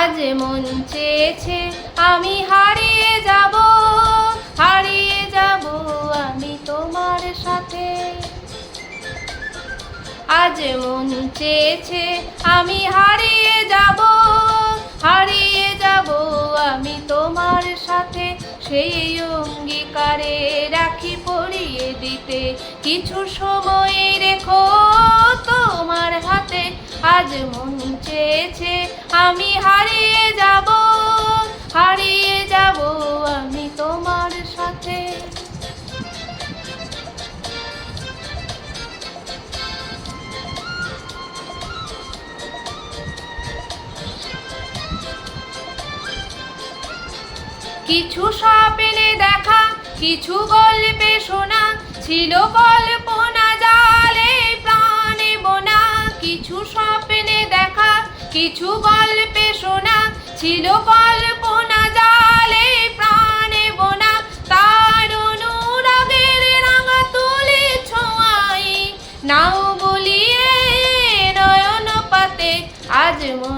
আজ মন চেয়েছে, আমি হারিয়ে যাব হারিয়ে যাব আমি তোমার সাথে। আজ মন চেয়েছে, আমি হারিয়ে যাব হারিয়ে যাব আমি তোমার সাথে। সেই অঙ্গীকারে রাখি পরিয়ে দিতে, কিছু সময় রেখো তোমার হাতে। আজ মন চেয়েছে আমি হারিয়ে যাব হারিয়ে যাব আমি তোমার সাথে। কিছু স্বপ্নে দেখা, কিছু গল্পে শোনা, ছিল কল্পনা কিছু গল্পে শোনা, ছিল কল্পনা জালে প্রাণে বোনা। তার অনুরাগের রাঙা তুলে ছোঁয়াই। নাও বলিয়ে নয়ন পাতে আজ মন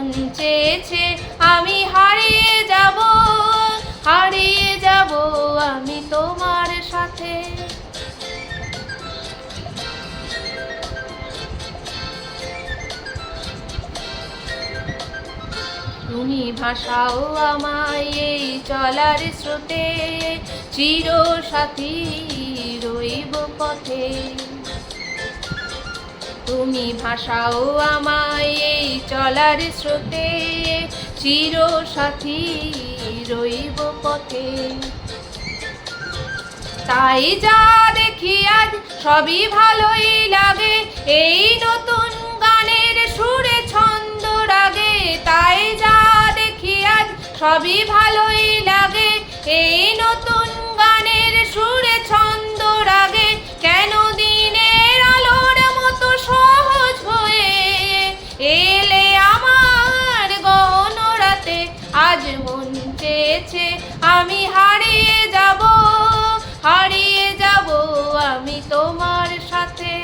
তুমি ভাষাও আমায় এই চলার স্রোতে চির সাথী রইব পথে। তুমি ভাষাও আমায় এই চলার স্রোতে চির সাথী রইব পথে। তাই যা দেখি আজ সবই ভালোই লাগে সবই ভালোই লাগে। এই নতুন গানের সুরে ছন্দ রাগে। কেন দিনের আলোর মতো সহজ হয়ে এলে আমার গহন রাতে? আজ মন চেয়েছে আমি হারিয়ে যাব হারিয়ে যাব আমি তোমার সাথে।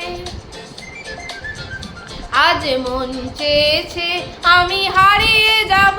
আজ মন চেয়েছে আমি হারিয়ে যাব